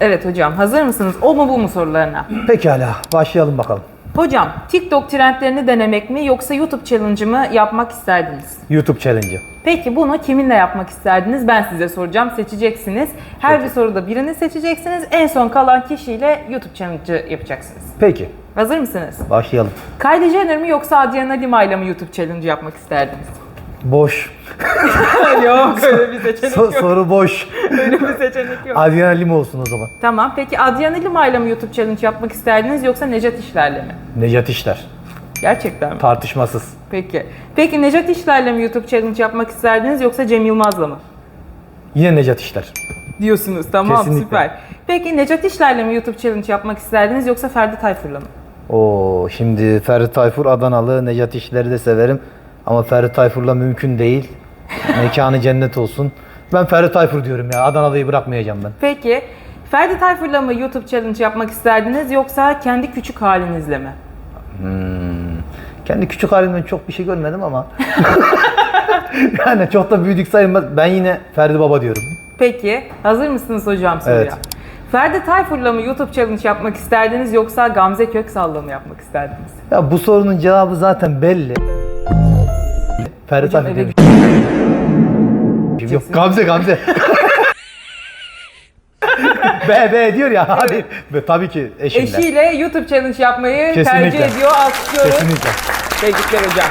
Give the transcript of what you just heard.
Evet hocam hazır mısınız? O mu bu mu sorularına? Pekala başlayalım bakalım. Hocam TikTok trendlerini denemek mi yoksa YouTube challenge'ı mı yapmak isterdiniz? YouTube challenge'ı. Peki bunu kiminle yapmak isterdiniz? Ben size soracağım. Seçeceksiniz. Her bir soruda birini seçeceksiniz. En son kalan kişiyle YouTube challenge'ı yapacaksınız. Peki Hazır mısınız? başlayalım. Kylie Jenner mi yoksa Adriana Lima ile mi YouTube challenge yapmak isterdiniz? Boş. yok öyle bir seçenek So- soru boş. Öyle bir seçenek yok. Adriana Lima olsun o zaman. Tamam. Peki Adriana Lima ile mi YouTube challenge yapmak isterdiniz yoksa Nejat İşler'le mi? Necat İşler. Gerçekten mi? Tartışmasız. Peki. Peki Nejat İşler'le mi YouTube challenge yapmak isterdiniz yoksa Cem Yılmaz'la mı? Yine Necat İşler. Diyorsunuz. Tamam Kesinlikle. süper. Peki Nejat İşler'le mi YouTube challenge yapmak isterdiniz yoksa Ferdi Tayfur'la mı? Oo şimdi Ferdi Tayfur Adanalı. Necat İşler'i de severim. Ama Ferdi Tayfur'la mümkün değil. Mekanı cennet olsun. Ben Ferdi Tayfur diyorum ya. Adanalı'yı bırakmayacağım ben. Peki Ferdi Tayfur'la mı YouTube challenge yapmak isterdiniz yoksa kendi küçük halinizle mi? Kendi küçük halimden çok bir şey görmedim ama. yani çok da büyüdük sayılmaz. Ben yine Ferdi Baba diyorum. Peki hazır mısınız hocam soruya? Evet. Ferdi Tayfur'la mı YouTube challenge yapmak isterdiniz yoksa Gamze Köksal'la mı yapmak isterdiniz? Ya bu sorunun cevabı zaten belli. Ferdi Tayfur demiş. Yok Gamze Gamze. be be diyor ya hadi. Ve tabii ki eşimle. Eşiyle YouTube challenge yapmayı Kesinlikle. tercih ediyor. Alkışlıyoruz. Kesinlikle. Tebrikler hocam.